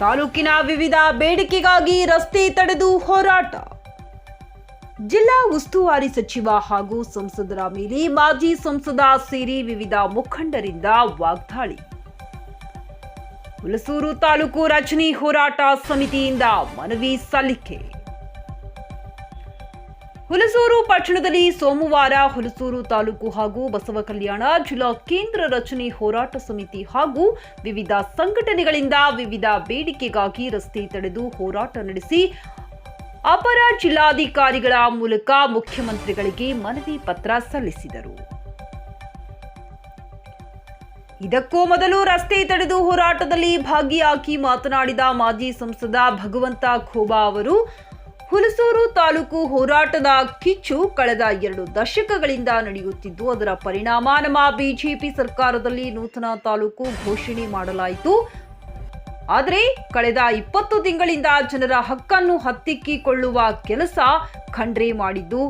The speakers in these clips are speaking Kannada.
ತಾಲೂಕಿನ ವಿವಿಧ ಬೇಡಿಕೆಗಾಗಿ ರಸ್ತೆ ತಡೆದು ಹೋರಾಟ. ಜಿಲ್ಲಾ ಉಸ್ತುವಾರಿ ಸಚಿವ ಹಾಗೂ ಸಂಸದರ ಮೇಲೆ ಮಾಜಿ ಸಂಸದ ಸೇರಿ ವಿವಿಧ ಮುಖಂಡರಿಂದ ವಾಗ್ದಾಳಿ. ಹುಲಸೂರು ತಾಲೂಕು ರಚನೆ ಹೋರಾಟ ಸಮಿತಿಯಿಂದ ಮನವಿ ಸಲ್ಲಿಕೆ. ಹುಲಸೂರು ಪಟ್ಟಣದಲ್ಲಿ ಸೋಮವಾರ ಹುಲಸೂರು ತಾಲೂಕು ಹಾಗೂ ಬಸವ ಕಲ್ಯಾಣ ಜಿಲ್ಲಾ ಕೇಂದ್ರ ರಚನೆ ಹೋರಾಟ ಸಮಿತಿ ಹಾಗೂ ವಿವಿಧ ಸಂಘಟನೆಗಳಿಂದ ವಿವಿಧ ಬೇಡಿಕೆಗಾಗಿ ರಸ್ತೆ ತಡೆದು ಹೋರಾಟ ನಡೆಸಿ ಅಪರ ಜಿಲ್ಲಾಧಿಕಾರಿಗಳ ಮೂಲಕ ಮುಖ್ಯಮಂತ್ರಿಗಳಿಗೆ ಮನವಿ ಪತ್ರ ಸಲ್ಲಿಸಿದರು. ಇದಕ್ಕೂ ಮೊದಲು ರಸ್ತೆ ತಡೆದು ಹೋರಾಟದಲ್ಲಿ ಭಾಗಿಯಾಗಿ ಮಾತನಾಡಿದ ಮಾಜಿ ಸಂಸದ ಭಗವಂತ ಖೋಬಾ ಅವರು ಹುಲಸೂರು ತಾಲೂಕು ಹೋರಾಟದ ಕಿಚ್ಚು ಕಳೆದ ಎರಡು ದಶಕಗಳಿಂದ ನಡೆಯುತ್ತಿದ್ದು, ಅದರ ಪರಿಣಾಮ ನಮ್ಮ ಬಿಜೆಪಿ ಸರ್ಕಾರದಲ್ಲಿ ನೂತನ ತಾಲೂಕು ಘೋಷಣೆ ಮಾಡಲಾಯಿತು. ಆದರೆ ಕಳೆದ ಇಪ್ಪತ್ತು ತಿಂಗಳಿಂದ ಜನರ ಹಕ್ಕನ್ನು ಹತ್ತಿಕ್ಕಿಕೊಳ್ಳುವ ಕೆಲಸ ಖಂಡ್ರೆ ಮಾಡಿದ್ದು,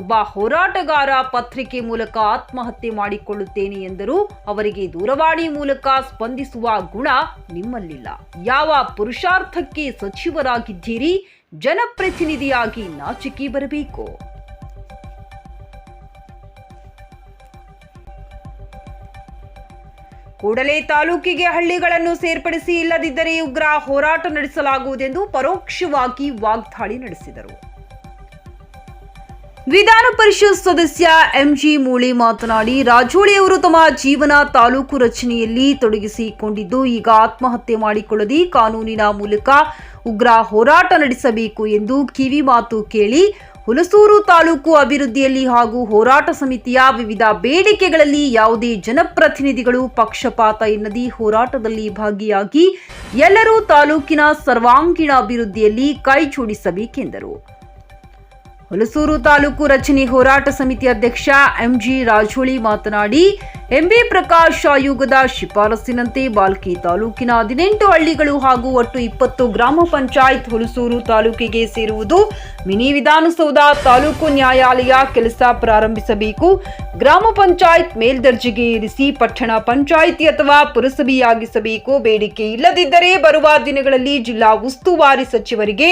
ಒಬ್ಬ ಹೋರಾಟಗಾರ ಪತ್ರಿಕೆ ಮೂಲಕ ಆತ್ಮಹತ್ಯೆ ಮಾಡಿಕೊಳ್ಳುತ್ತೇನೆ ಎಂದರು ಅವರಿಗೆ ದೂರವಾಣಿ ಮೂಲಕ ಸ್ಪಂದಿಸುವ ಗುಣ ನಿಮ್ಮಲ್ಲಿಲ್ಲ. ಯಾವ ಪುರುಷಾರ್ಥಕ್ಕೆ ಸಚಿವರಾಗಿದ್ದೀರಿ? ಜನಪ್ರತಿನಿಧಿಯಾಗಿ ನಾಚಿಕೆ ಬರಬೇಕು. ಕೂಡಲೇ ತಾಲೂಕಿಗೆ ಹಳ್ಳಿಗಳನ್ನು ಸೇರ್ಪಡಿಸಿ ಇಲ್ಲದಿದ್ದರೆ ಉಗ್ರ ಹೋರಾಟ ನಡೆಸಲಾಗುವುದೆಂದು ಪರೋಕ್ಷವಾಗಿ ವಾಗ್ದಾಳಿ ನಡೆಸಿದರು. ವಿಧಾನ ಪರಿಷತ್ ಸದಸ್ಯ ಎಂಜಿ ಮೂಳಿ ಮಾತನಾಡಿ, ರಾಜೋಳಿ ಅವರು ತಮ್ಮ ಜೀವನ ತಾಲೂಕು ರಚನೆಯಲ್ಲಿ ತೊಡಗಿಸಿಕೊಂಡಿದ್ದು, ಈಗ ಆತ್ಮಹತ್ಯೆ ಮಾಡಿಕೊಳ್ಳದೆ ಕಾನೂನಿನ ಮೂಲಕ ಉಗ್ರ ಹೋರಾಟ ನಡೆಸಬೇಕು ಎಂದು ಕಿವಿ ಮಾತು ಕೇಳಿ, ಹುಲಸೂರು ತಾಲೂಕು ಅಭಿವೃದ್ಧಿಯಲ್ಲಿ ಹಾಗೂ ಹೋರಾಟ ಸಮಿತಿಯ ವಿವಿಧ ಬೇಡಿಕೆಗಳಲ್ಲಿ ಯಾವುದೇ ಜನಪ್ರತಿನಿಧಿಗಳು ಪಕ್ಷಪಾತ ಎನ್ನದಿ ಹೋರಾಟದಲ್ಲಿ ಭಾಗಿಯಾಗಿ, ಎಲ್ಲರೂ ತಾಲೂಕಿನ ಸರ್ವಾಂಗೀಣ ಅಭಿವೃದ್ಧಿಯಲ್ಲಿ ಕೈ ಜೋಡಿಸಬೇಕೆಂದರು ಹುಲಸೂರು ತಾಲೂಕು ರಚನೆ ಹೋರಾಟ ಸಮಿತಿ ಅಧ್ಯಕ್ಷ ಎಂಜಿ ರಾಜೋಳಿ ಮಾತನಾಡಿ ಎಂಬಿ ಪ್ರಕಾಶ್ ಆಯೋಗದ ಶಿಫಾರಸ್ಸಿನಂತೆ ಬಾಲ್ಕಿ ತಾಲೂಕಿನ ಹದಿನೆಂಟು ಹಳ್ಳಿಗಳು ಹಾಗೂ ಒಟ್ಟು ಇಪ್ಪತ್ತು ಗ್ರಾಮ ಪಂಚಾಯತ್ ಹುಲಸೂರು ತಾಲೂಕಿಗೆ ಸೇರುವುದು ಮಿನಿ ವಿಧಾನಸೌಧ ತಾಲೂಕು ನ್ಯಾಯಾಲಯ ಕೆಲಸ ಪ್ರಾರಂಭಿಸಬೇಕು. ಗ್ರಾಮ ಪಂಚಾಯತ್ ಮೇಲ್ದರ್ಜೆಗೆ ಇರಿಸಿ ಪಟ್ಟಣ ಪಂಚಾಯಿತಿ ಅಥವಾ ಪುರಸಭೆಯಾಗಿಸಬೇಕು. ಬೇಡಿಕೆ ಇಲ್ಲದಿದ್ದರೆ ಬರುವ ದಿನಗಳಲ್ಲಿ ಜಿಲ್ಲಾ ಉಸ್ತುವಾರಿ ಸಚಿವರಿಗೆ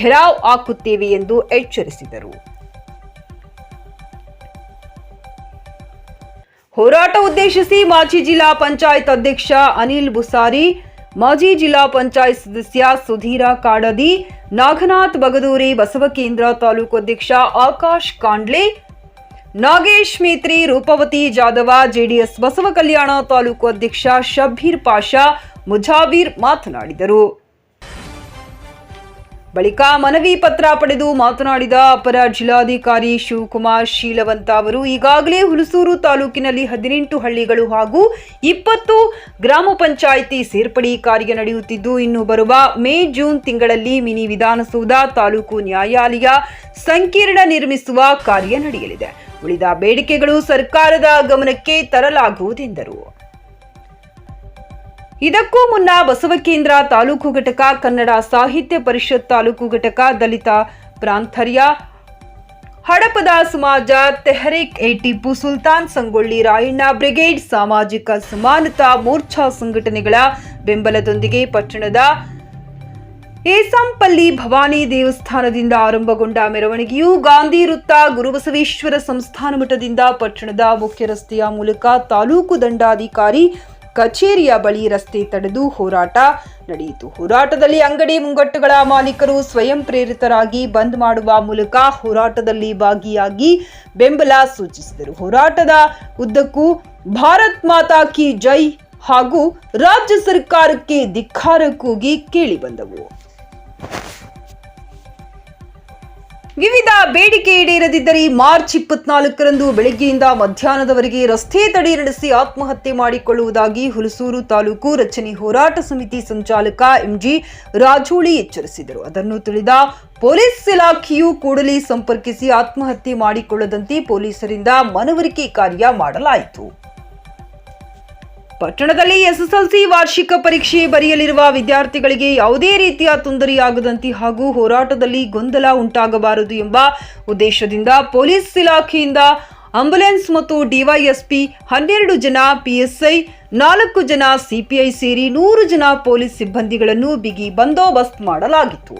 ಘೆರಾವ್ ಹಾಕುತ್ತೇವೆ ಎಂದು ಎಚ್ಚರಿಸಿದರು. ಹೋರಾಟ ಉದ್ದೇಶಿಸಿ ಮಾಜಿ ಜಿಲ್ಲಾ ಪಂಚಾಯತ್ ಅಧ್ಯಕ್ಷ ಅನಿಲ್ ಬುಸಾರಿ, ಮಾಜಿ ಜಿಲ್ಲಾ ಪಂಚಾಯತ್ ಸದಸ್ಯ ಸುಧೀರ ಕಾಡದಿ, ನಾಗನಾಥ್ ಬಗದೂರಿ ಬಸವಕೇಂದ್ರ ತಾಲೂಕು ಅಧ್ಯಕ್ಷ ಆಕಾಶ್ ಕಾಂಡ್ಲೆ, ನಾಗೇಶ್ ಮೇತ್ರಿ, ರೂಪವತಿ ಜಾಧವ, ಜೆಡಿಎಸ್ ಬಸವ ಕಲ್ಯಾಣ ತಾಲೂಕು ಅಧ್ಯಕ್ಷ ಶಬ್ಬೀರ್ ಪಾಷಾ ಮುಜಾಬೀರ್ ಮಾತನಾಡಿದರು. ಬಳಿಕ ಮನವಿ ಪತ್ರ ಪಡೆದು ಮಾತನಾಡಿದ ಅಪರ ಜಿಲ್ಲಾಧಿಕಾರಿ ಶಿವಕುಮಾರ್ ಶೀಲವಂತ ಅವರು, ಈಗಾಗಲೇ ಹುಲಸೂರು ತಾಲೂಕಿನಲ್ಲಿ ಹದಿನೆಂಟು ಹಳ್ಳಿಗಳು ಹಾಗೂ ಇಪ್ಪತ್ತು ಗ್ರಾಮ ಪಂಚಾಯಿತಿ ಸೇರ್ಪಡೆ ಕಾರ್ಯ ನಡೆಯುತ್ತಿದ್ದು, ಇನ್ನು ಬರುವ ಮೇ, ಜೂನ್ ತಿಂಗಳಲ್ಲಿ ಮಿನಿ ವಿಧಾನಸೌಧ ತಾಲೂಕು ನ್ಯಾಯಾಲಯ ಸಂಕೀರ್ಣ ನಿರ್ಮಿಸುವ ಕಾರ್ಯ ನಡೆಯಲಿದೆ. ಉಳಿದ ಬೇಡಿಕೆಗಳು ಸರ್ಕಾರದ ಗಮನಕ್ಕೆ ತರಲಾಗುವುದೆಂದರು. ಇದಕ್ಕೂ ಮುನ್ನ ಬಸವಕೇಂದ್ರ ತಾಲೂಕು ಘಟಕ ಕನ್ನಡ ಸಾಹಿತ್ಯ ಪರಿಷತ್ ತಾಲೂಕು ಘಟಕ ದಲಿತ ಪ್ರಾಂತರ್ಯ ಹಡಪದ ಸಮಾಜ ತೆಹರಿಕ್ ಎ ಟಿಪ್ಪು ಸುಲ್ತಾನ್ ಸಂಗೊಳ್ಳಿ ರಾಯಣ್ಣ ಬ್ರಿಗೇಡ್ ಸಾಮಾಜಿಕ ಸಮಾನತಾ ಮೋರ್ಚಾ ಸಂಘಟನೆಗಳ ಬೆಂಬಲದೊಂದಿಗೆ ಪಟ್ಟಣದ ಏಸಂಪಲ್ಲಿ ಭವಾನಿ ದೇವಸ್ಥಾನದಿಂದ ಆರಂಭಗೊಂಡ ಮೆರವಣಿಗೆಯು ಗಾಂಧಿ ವೃತ್ತ ಗುರುಬಸವೇಶ್ವರ ಸಂಸ್ಥಾನ ಮಠದಿಂದ ಪಟ್ಟಣದ ಮುಖ್ಯ ರಸ್ತೆಯ ಮೂಲಕ ತಾಲೂಕು ದಂಡಾಧಿಕಾರಿ ಕಚೇರಿಯ ಬಳಿ ರಸ್ತೆ ತಡೆದು ಹೋರಾಟ ನಡೆಯಿತು. ಹೋರಾಟದಲ್ಲಿ ಅಂಗಡಿ ಮುಂಗಟ್ಟುಗಳ ಮಾಲೀಕರು ಸ್ವಯಂ ಪ್ರೇರಿತರಾಗಿ ಬಂದ್ ಮಾಡುವ ಮೂಲಕ ಹೋರಾಟದಲ್ಲಿ ಭಾಗಿಯಾಗಿ ಬೆಂಬಲ ಸೂಚಿಸಿದರು. ಹೋರಾಟದ ಉದ್ದಕ್ಕೂ ಭಾರತ್ ಮಾತಾ ಕಿ ಜೈ ಹಾಗೂ ರಾಜ್ಯ ಸರ್ಕಾರಕ್ಕೆ ಧಿಕ್ಕಾರ ಕೂಗಿ ಕೇಳಿಬಂದವು ವಿವಿಧ ಬೇಡಿಕೆ ಈಡೇರದಿದ್ದರೆ ಮಾರ್ಚ್ ಇಪ್ಪತ್ನಾಲ್ಕರಂದು ಬೆಳಗ್ಗೆಯಿಂದ ಮಧ್ಯಾಹ್ನದವರೆಗೆ ರಸ್ತೆ ತಡೆ ನಡೆಸಿ ಆತ್ಮಹತ್ಯೆ ಮಾಡಿಕೊಳ್ಳುವುದಾಗಿ ಹುಲಸೂರು ತಾಲೂಕು ರಚನೆ ಹೋರಾಟ ಸಮಿತಿ ಸಂಚಾಲಕ ಎಂಜಿ ರಾಜೋಳಿ ಎಚ್ಚರಿಸಿದರು. ಅದನ್ನು ತಿಳಿದ ಪೊಲೀಸ್ ಇಲಾಖೆಯು ಕೂಡಲೇ ಸಂಪರ್ಕಿಸಿ ಆತ್ಮಹತ್ಯೆ ಮಾಡಿಕೊಳ್ಳದಂತೆ ಪೊಲೀಸರಿಂದ ಮನವರಿಕೆ ಕಾರ್ಯ ಮಾಡಲಾಯಿತು. ಪಟ್ಟಣದಲ್ಲಿ ಎಸ್ಎಸ್ಎಲ್ಸಿ ವಾರ್ಷಿಕ ಪರೀಕ್ಷೆ ಬರೆಯಲಿರುವ ವಿದ್ಯಾರ್ಥಿಗಳಿಗೆ ಯಾವುದೇ ರೀತಿಯ ತೊಂದರೆಯಾಗದಂತೆ ಹಾಗೂ ಹೋರಾಟದಲ್ಲಿ ಗೊಂದಲ ಉಂಟಾಗಬಾರದು ಎಂಬ ಉದ್ದೇಶದಿಂದ ಪೊಲೀಸ್ ಇಲಾಖೆಯಿಂದ ಆಂಬ್ಯುಲೆನ್ಸ್ ಮತ್ತು ಡಿವೈಎಸ್ಪಿ ಹನ್ನೆರಡು ಜನ ಪಿಎಸ್ಐ, ನಾಲ್ಕು ಜನ ಸಿಪಿಐ ಸೇರಿ ನೂರು ಜನ ಪೊಲೀಸ್ ಸಿಬ್ಬಂದಿಗಳನ್ನು ಬಿಗಿ ಬಂದೋಬಸ್ತ್ ಮಾಡಲಾಗಿತ್ತು.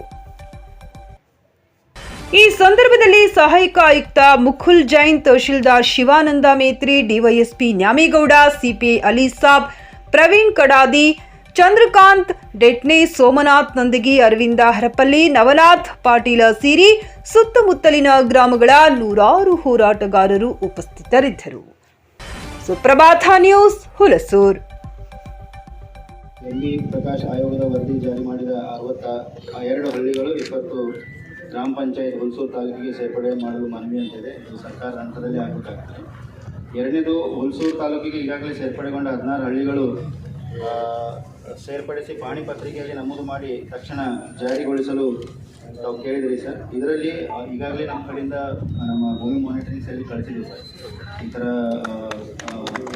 ಈ ಸಂದರ್ಭದಲ್ಲಿ ಸಹಾಯಕ ಆಯುಕ್ತ ಮುಖುಲ್ ಜೈನ್ ತಹಶೀಲ್ದಾರ್ ಶಿವಾನಂದ ಮೇತ್ರಿ, ಡಿವೈಎಸ್ಪಿ ನ್ಯಾಮೇಗೌಡ, ಸಿಪಿಐ ಅಲಿ ಸಾಬ್, ಪ್ರವೀಣ್ ಕಡಾದಿ, ಚಂದ್ರಕಾಂತ್, ಡೆಟ್ನೆ ಸೋಮನಾಥ್ ನಂದಗಿ, ಅರವಿಂದ ಹರಪಲ್ಲಿ, ನವನಾಥ್ ಪಾಟೀಲ ಸೇರಿ ಸುತ್ತಮುತ್ತಲಿನ ಗ್ರಾಮಗಳ ನೂರಾರು ಹೋರಾಟಗಾರರು ಉಪಸ್ಥಿತರಿದ್ದರು. ಸುಪ್ರಭಾತ ನ್ಯೂಸ್ ಹುಲಸೂರ್. ಪ್ರಕಾಶ್ ಆಯೋಗದ ವರದಿ ಜಾರಿ ಮಾಡಿದ ಅರವತ್ತ ಎರಡು ಹಳ್ಳಿಗಳು ಇಪ್ಪತ್ತು ಗ್ರಾಮ ಪಂಚಾಯತ್ ಹುಲ್ಸೂರು ತಾಲೂಕಿಗೆ ಸೇರ್ಪಡೆ ಮಾಡಲು ಮನವಿ ಅಂತಿದೆ. ಇದು ಸರ್ಕಾರ ಹಂತದಲ್ಲಿ ಆಗಬೇಕಾಗ್ತದೆ. ಎರಡನೇದು, ಹುಲ್ಸೂರು ತಾಲೂಕಿಗೆ ಈಗಾಗಲೇ ಸೇರ್ಪಡೆಗೊಂಡ ಹದಿನಾರು ಹಳ್ಳಿಗಳು ಸೇರ್ಪಡಿಸಿ ಪಾಣಿ ಪತ್ರಿಕೆಯಲ್ಲಿ ನಮೂದು ಮಾಡಿ ತಕ್ಷಣ ಜಾರಿಗೊಳಿಸಲು ತಾವು ಕೇಳಿದಿರಿ ಸರ್. ಇದರಲ್ಲಿ ಈಗಾಗಲೇ ನಮ್ಮ ಕಡೆಯಿಂದ ನಮ್ಮ ಭೂಮಿ ಮಾನಿಟರಿಂಗ್ ಸೆಲ್ ಕಳಿಸಿದ್ವಿ ಸರ್. ಈ ಥರ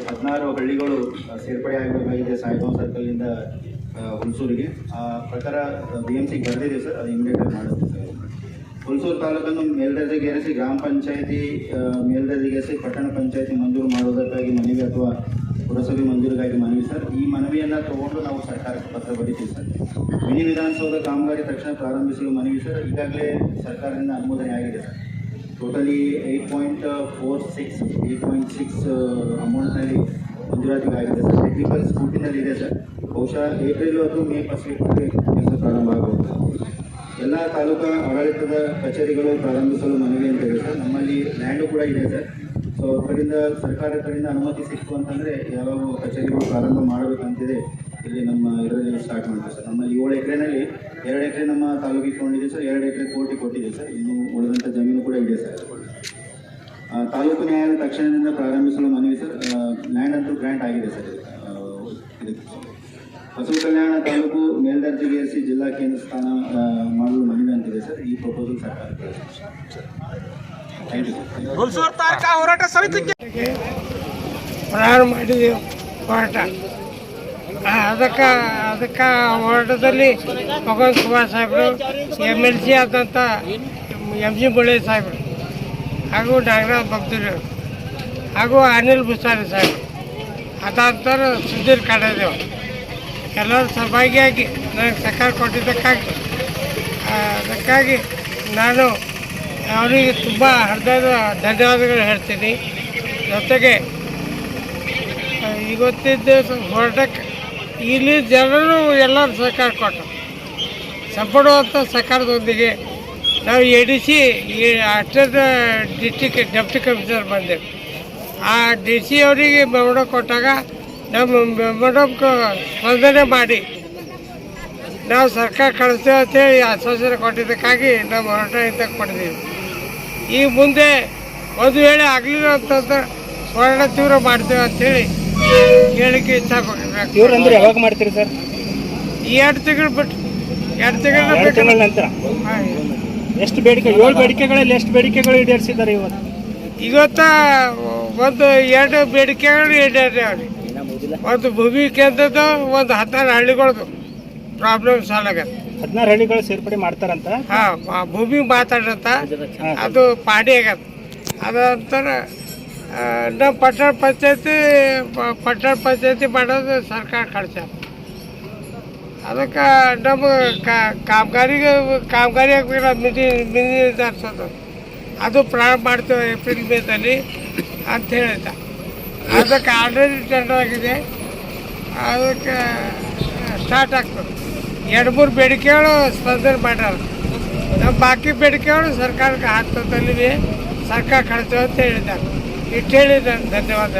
ಹದಿನಾರು ಹಳ್ಳಿಗಳು ಸೇರ್ಪಡೆ ಆಗಬೇಕಾಗಿದೆ ಸಾಯಿಬಾಬ ಸರ್ಕಲಿಂದ ಹುಣಸೂರಿಗೆ ಆ ಪ್ರಕಾರ ಬಿ ಎಂ ಸಿಗೆ ಬರೆದಿದೆ ಸರ್. ಅದು ಇಮಿಡಿಯೇಟ್ ಮಾಡುತ್ತೆ ಹುಲ್ಸೂರು ತಾಲೂಕನ್ನು ಮೇಲ್ದರ್ಜೆಗೇರಿಸಿ ಗ್ರಾಮ ಪಂಚಾಯಿತಿ ಮೇಲ್ದರ್ಜೆಗೇರಿಸಿ ಪಟ್ಟಣ ಪಂಚಾಯಿತಿ ಮಂಜೂರು ಮಾಡುವುದಕ್ಕಾಗಿ ಮನವಿ ಅಥವಾ ಪುರಸಭೆ ಮಂಜೂರಿಗಾಗಿ ಮನವಿ ಸರ್. ಈ ಮನವಿಯನ್ನು ತಗೊಂಡು ನಾವು ಸರ್ಕಾರಕ್ಕೆ ಪತ್ರ ಬರೀತೀವಿ ಸರ್. ಮಿನಿ ವಿಧಾನಸೌಧ ಕಾಮಗಾರಿ ತಕ್ಷಣ ಪ್ರಾರಂಭಿಸಲು ಮನವಿ ಸರ್. ಈಗಾಗಲೇ ಸರ್ಕಾರದಿಂದ ಅನುಮೋದನೆ ಆಗಿದೆ sir. Totally eight point four six eight point six ಅಮೌಂಟ್ನಲ್ಲಿ ಮಂಜೂರಾತಿಗಾಗಿದೆ ಸರ್. ಟೆಕ್ನಿಕಲ್ ಸ್ಕೂಟಿನಲ್ಲಿ ಇದೆ ಸರ್. ಬಹುಶಃ ಏಪ್ರಿಲ್ ಅಥವಾ ಮೇ ಫಸ್ಟ್ ವೀಕ್ ಪ್ರಾರಂಭ ಆಗಬಹುದು ಎಲ್ಲ ತಾಲೂಕಾ ಆಡಳಿತದ ಕಚೇರಿಗಳು ಪ್ರಾರಂಭಿಸಲು ಮನವಿ ಅಂತ ಇದೆ ಸರ್. ನಮ್ಮಲ್ಲಿ ಲ್ಯಾಂಡು ಕೂಡ ಇದೆ ಸರ್. ಸೊ ಅದರಿಂದ ಸರ್ಕಾರ ಕಡೆಯಿಂದ ಅನುಮತಿ ಸಿಕ್ತು ಅಂತಂದರೆ ಯಾವ ಕಚೇರಿಗಳು ಪ್ರಾರಂಭ ಮಾಡಬೇಕಂತಿದೆ ಇಲ್ಲಿ ನಮ್ಮ ಇದರಲ್ಲಿ ಸ್ಟಾರ್ಟ್ ಮಾಡ್ತೀವಿ ಸರ್. ನಮ್ಮಲ್ಲಿ ಏಳು ಎಕರೆನಲ್ಲಿ ಎರಡು ಎಕರೆ ನಮ್ಮ ತಾಲೂಕಿಗೆ ಕೊಂಡಿದೆ ಸರ್. ಎರಡು ಎಕರೆ ಕೋಟಿ ಕೊಟ್ಟಿದೆ ಸರ್. ಇನ್ನು ಉಳಿದಂಥ ಜಮೀನು ಕೂಡ ಇದೆ ಸರ್. ತಾಲೂಕು ನ್ಯಾಯಾಲಯ ತಕ್ಷಣದಿಂದ ಪ್ರಾರಂಭಿಸಲು ಮನವಿ ಸರ್. ಲ್ಯಾಂಡ್ ಅಂತೂ ಗ್ರ್ಯಾಂಟ್ ಆಗಿದೆ ಸರ್. ಇದಕ್ಕೆ. ಬಸವ ಕಲ್ಯಾಣ ತಾಲೂಕು ಮೇಲ್ದರ್ಜೆಗೇರಿಸಿ ಜಿಲ್ಲಾ ಕೇಂದ್ರ ಸ್ಥಾನ ಮಾಡಲು ಮನವಿ ಅಂತಿದೆ ಸರ್. ಈ ಪ್ರಪೋಸಲ್ ಸರ್ಕಾರ ಹೋರಾಟ ಸಮಿತಿಗೆ ಪ್ರಾರಂಭ ಮಾಡಿದೆವು ಹೋರಾಟ ಅದಕ್ಕೆ ಅದಕ್ಕೆ ಹೋರಾಟದಲ್ಲಿ ಭಗವಂತ ಕುಮಾರ್ ಸಾಹೇಬರು ಎಂ ಎಲ್ ಸಿ ಆದಂಥ ಎಂ ಜಿ ಬುಳೆ ಸಾಹೇಬರು ಹಾಗೂ ನಾಗರಾಜ್ ಭಕ್ತರು ಹಾಗೂ ಅನಿಲ್ ಬುಸಾರಿ ಸಾಹೇಬರು ಅದಾದ ಸುಧೀರ್ ಕಾಡದೇವು ಎಲ್ಲರೂ ಸಹಭಾಗಿಯಾಗಿ ನನಗೆ ಸಹಕಾರ ಕೊಟ್ಟಿದ್ದಕ್ಕಾಗಿ. ಅದಕ್ಕಾಗಿ ನಾನು ಅವರಿಗೆ ತುಂಬ ಹೃದಯದ ಧನ್ಯವಾದಗಳು ಹೇಳ್ತೀನಿ. ಜೊತೆಗೆ ಇವತ್ತಿದ್ದ ಹೋರಾಟಕ್ಕೆ ಇಲ್ಲಿ ಜನರು ಎಲ್ಲರೂ ಸಹಕಾರ ಕೊಟ್ಟರು ಸಂಪಡುವಂಥ ಸಹಕಾರದೊಂದಿಗೆ ನಾವು ಎ ಡಿ ಸಿ ಅಷ್ಟದ ಡಿಸ್ಟಿಕ್, ಡೆಪ್ಟಿ ಕಮಿಷನರ್ ಬಂದೆವು. ಆ ಡಿ ಸಿ ಅವರಿಗೆ ಮೆಮೊಡ ಕೊಟ್ಟಾಗ ನಮ್ಮ ಮೆಮೊಡಮ್ಗೆ ಸ್ಪಂದನೆ ಮಾಡಿ ನಾವು ಸರ್ಕಾರ ಕಳಿಸ್ತೇವೆ ಅಂತೇಳಿ ಆಶ್ವಾಸನೆ ಕೊಟ್ಟಿದ್ದಕ್ಕಾಗಿ ನಾವು ಹೋರಾಟ ಇಂತ ಕೊಟ್ಟಿದ್ದೀವಿ. ಈ ಮುಂದೆ ಒಂದು ವೇಳೆ ಆಗಲಿಲ್ಲ ಅಂತಂದ್ರೆ ಹೋರಾಟ ತೀವ್ರ ಮಾಡ್ತೇವೆ ಅಂತೇಳಿ ಹೇಳಿಕೆ ಇಷ್ಟಪಡ್ಬೇಕು ತೀವ್ರ ಅಂದ್ರೆ ಯಾವಾಗ ಮಾಡ್ತೀರಿ ಸರ್? ಈ ಎರಡು ತಿಂಗಳು ಬಿಟ್ಟು ಎರಡು ತಿಂಗಳ ಎರಡು ತಿಂಗಳ ನಂತರ? ಎಷ್ಟು ಬೇಡಿಕೆ ಏಳು ಬೇಡಿಕೆಗಳಲ್ಲಿ ಎಷ್ಟು ಬೇಡಿಕೆಗಳು ಈಡೇರಿಸಿದ್ದಾರೆ ಇವತ್ತು? ಇವತ್ತ ಒಂದು ಎರಡು ಬೇಡಿಕೆಗಳು ಈಡೇರಿ ಅವ್ರಿ ಒಂದು ಭೂಮಿ ಕೇಂದ್ರದ ಒಂದು ಹದಿನಾರು ಹಳ್ಳಿಗಳದು. ಪ್ರಾಬ್ಲಮ್ ಸಾಲ್ವ್ ಆಗತ್ತೆ. ಹದಿನಾರು ಹಳ್ಳಿಗಳು ಸೇರ್ಪಡೆ ಮಾಡ್ತಾರಂತ? ಹಾಂ ಭೂಮಿ ಮಾತಾಡಂತ ಅದು ಪಾಡಿ ಆಗತ್ತೆ. ಅದಂತರ ನಮ್ಮ ಪಟ್ಟಣ ಪಂಚಾಯತಿ ಪಟ್ಟಣ ಪಂಚಾಯತಿ ಮಾಡೋದು ಸರ್ಕಾರ ಕಳ್ಸ್ಯಾರ. ಅದಕ್ಕೆ ನಮ್ಮ ಕಾಮಗಾರಿಗೆ ಕಾಮಗಾರಿ ಆಗ್ಬೇಕು ಮಿನಿ ಮಿನಿ ನಿರ್ಧರಿಸೋದು. ಅದು ಪ್ರಾರಂಭ ಮಾಡ್ತೇವೆ ಏಪ್ರಿಲ್ ಮೇದಲ್ಲಿ ಅಂತ ಹೇಳಿದ್ದ. ಅದಕ್ಕೆ ಆಲ್ರೆಡಿ ಟೆಂಡರ್ ಆಗಿದೆ ಅದಕ್ಕೆ ಸ್ಟಾರ್ಟ್ ಆಗ್ತದೆ. ಎರಡು ಮೂರು ಬೇಡಿಕೆಗಳು ಸ್ಪಂದನೆ ಮಾಡ್ಯಾರ. ನಮ್ಮ ಬಾಕಿ ಬೇಡಿಕೆಗಳು ಸರ್ಕಾರಕ್ಕೆ ಹಾಕ್ತದಲ್ಲಿ ಸರ್ಕಾರ ಕಳಿಸ್ತೇವೆ ಅಂತ ಹೇಳಿದ್ದಾರೆ. ಇಟ್ಟು ಹೇಳಿದ್ದಾರೆ. ಧನ್ಯವಾದ